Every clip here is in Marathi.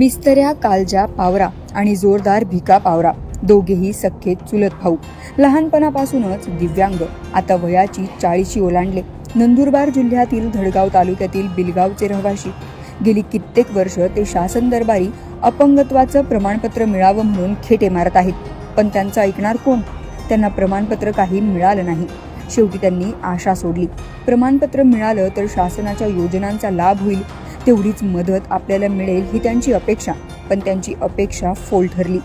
मिस्तऱ्या कालजा पावरा आणि जोरदार भिका पावरा दोघेही सख्खे चुलत भाऊ. लहानपणापासूनच दिव्यांग आता वयाची चाळीशी ओलांडले. नंदुरबार जिल्ह्यातील धडगाव तालुक्यातील बिलगावचे रहिवाशी. गेली कित्येक वर्ष ते शासन दरबारी अपंगत्वाचं प्रमाणपत्र मिळावं म्हणून खेटे मारत आहेत. पण त्यांचं ऐकणार कोण? त्यांना प्रमाणपत्र काही मिळालं नाही. शेवटी त्यांनी आशा सोडली. प्रमाणपत्र मिळालं तर शासनाच्या योजनांचा लाभ होईल. तेवढीच मदत आपल्याला मिळेल ही त्यांची अपेक्षा पण त्यांची अपेक्षा फोल ठरली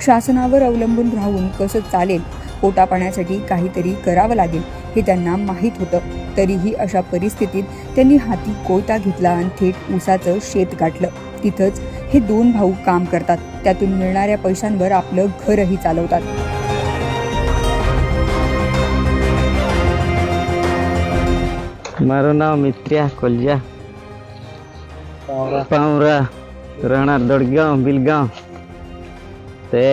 शासनावर अवलंबून राहून कसं चालेल पोटा पाण्यासाठी काहीतरी करावं लागेल हे त्यांना माहीत होतं तरीही अशा परिस्थितीत त्यांनी हाती कोयता घेतला आणि थेट ऊसाचं शेत गाठलं तिथंच हे दोन भाऊ काम करतात त्यातून मिळणाऱ्या पैशांवर आपलं घरही चालवतात મારું નામ મિત્ર્યા કોલિયા पावरा. राहणार दडगाव बिलगाव. ते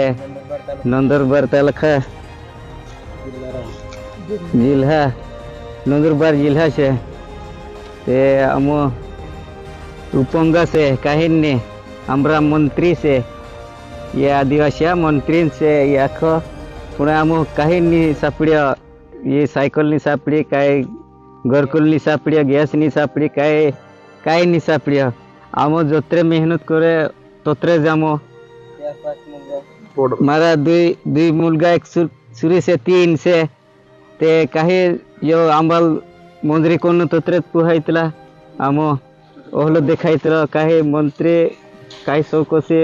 नंदुरबार तालुका. जिल्हा. नंदुरबार जिल्हा शे. ते अम उपंगा से काहींनी आमरा मंत्री से या आदिवासी मंत्री से याख. पुन्हा आम काहींनी सापड्या ये सायकलनी सापडी काय घरकुलनी सापड्या गॅसनी सापडी काय नी सापड्या. আমো যত্রে মেহনত করে তত্রে যামো। মারা দুই দুই মুলগা, এক সুরি সে, তিন সে। তে কাহি ইয়ো আম্বাল মন্ত্রী কোন তত্রে পুহাইতলা? আমো ওহলো দেখাইতল, কাহি মন্ত্রী কাহি সৌকসি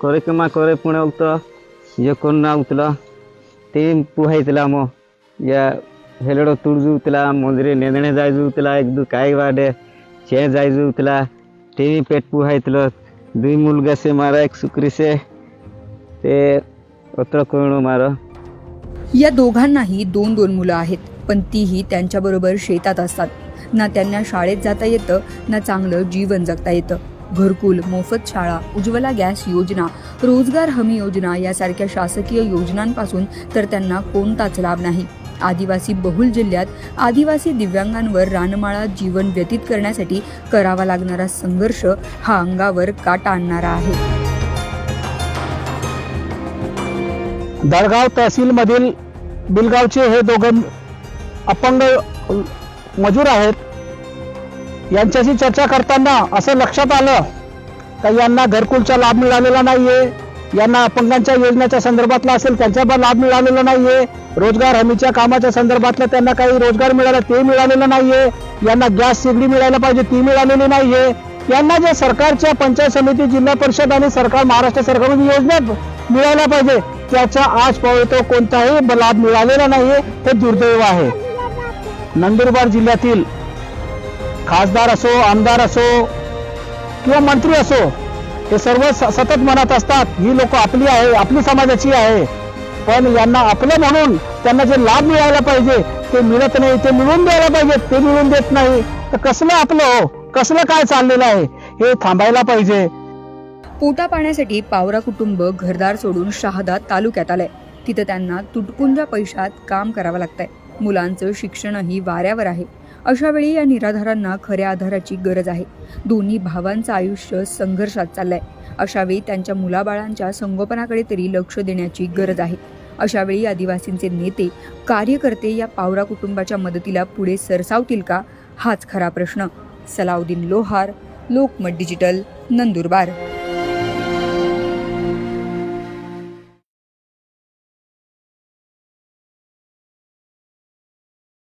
করে কেমা করে পুণে উক্ত ইয়ে কোন না উতল। তিন পুহাইতলা আমো। ইয়া হেলড় তুড়জুতলা মন্দিরে নেদনে যাইজুতলা এক দু কাহি বাডে চে যাইজুতলা वाडे चे जायजूतला ते पेट दुई मुलगा से मारा एक सुकरी से. ते अत्र कोण मारा. या दोघांनाही दोन दोन मुलं आहेत पण तीही त्यांच्याबरोबर शेतात असतात. ना त्यांना शाळेत जाता येतं ना चांगलं जीवन जगता येतं. घरकुल मोफत शाळा उज्ज्वला गॅस योजना रोजगार हमी योजना यासारख्या शासकीय योजनांपासून तर त्यांना कोणताच लाभ नाही. आदिवासी बहुल जिल्ह्यात आदिवासी दिव्यांगांवर रानमाळा जीवन व्यतीत करण्यासाठी करावा लागणारा संघर्ष हा अंगावर काटा आणणारा आहे. दळगाव तहसीलमधील बिलगावचे हे दोघं अपंग मजूर आहेत. यांच्याशी चर्चा करताना असं लक्षात आलं का यांना घरकुलचा लाभ मिळालेला नाहीये. यांना अपंगांच्या योजनेच्या संदर्भातला असेल त्यांचा पण लाभ मिळालेला नाहीये. रोजगार हमीच्या कामाच्या संदर्भातला त्यांना काही रोजगार मिळाला ते मिळालेलं नाहीये. यांना गॅस शेगडी मिळायला पाहिजे ती मिळालेली नाहीये. यांना जे सरकारच्या पंचायत समिती जिल्हा परिषद आणि सरकार महाराष्ट्र सरकारकडून योजना मिळायला पाहिजे त्याचा आज तो कोणताही लाभ मिळालेला नाहीये हे दुर्दैव आहे. नंदुरबार जिल्ह्यातील खासदार असो आमदार असो किंवा मंत्री असो हे सर्व स- सतत म्हणत असतात ही लोक आपली आहे आपली समाजाची आहे. पण यांना आपलं म्हणून त्यांना जे लाभ मिळायला पाहिजे ते मिळत नाही ते मिळवून द्यायला पाहिजे ते मिळवून देत नाही. तर कसलं आपलं हो? कसलं काय चाललेलं आहे? हे थांबायला पाहिजे. पोटा पाण्यासाठी पावरा कुटुंब घरदार सोडून शहादा तालुक्यात आलंय. तिथं त्यांना तुटपुंजा पैशात काम करावं लागतंय. मुलांचं शिक्षणही वाऱ्यावर आहे. अशावेळी या निराधारांना खऱ्या आधाराची गरज आहे. दोन्ही भावांचं आयुष्य संघर्षात चाललंय. अशावेळी त्यांच्या मुलाबाळांच्या संगोपनाकडे तरी लक्ष देण्याची गरज आहे. अशावेळी आदिवासींचे नेते कार्यकर्ते या पावरा कुटुंबाच्या मदतीला पुढे सरसावतील का? हाच खरा प्रश्न. सलाउद्दीन लोहार लोकमत डिजिटल नंदुरबार.